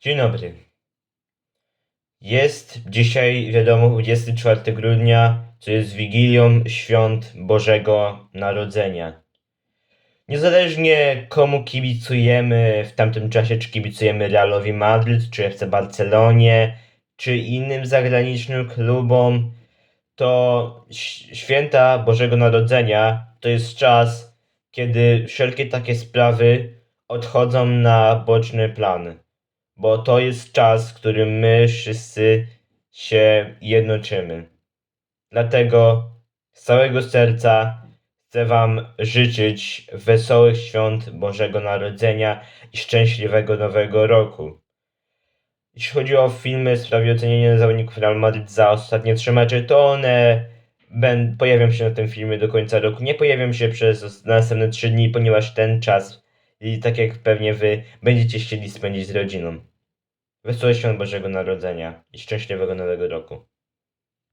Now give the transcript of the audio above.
Dzień dobry. Jest dzisiaj, wiadomo, 24 grudnia, co jest Wigilią Świąt Bożego Narodzenia. Niezależnie komu kibicujemy w tamtym czasie, czy kibicujemy Realowi Madryt, czy FC Barcelonie, czy innym zagranicznym klubom, to święta Bożego Narodzenia to jest czas, kiedy wszelkie takie sprawy odchodzą na boczny plan bo to jest czas, w którym my wszyscy się jednoczymy. Dlatego z całego serca chcę Wam życzyć wesołych świąt Bożego Narodzenia i szczęśliwego Nowego Roku. Jeśli chodzi o filmy w sprawie ocenienia zawodników Real Madrid za ostatnie trzy mecze, to one pojawią się na tym filmie do końca roku. Nie pojawią się przez następne trzy dni, ponieważ ten czas i tak jak pewnie wy będziecie chcieli spędzić z rodziną. Wesołych świąt Bożego Narodzenia i szczęśliwego Nowego Roku.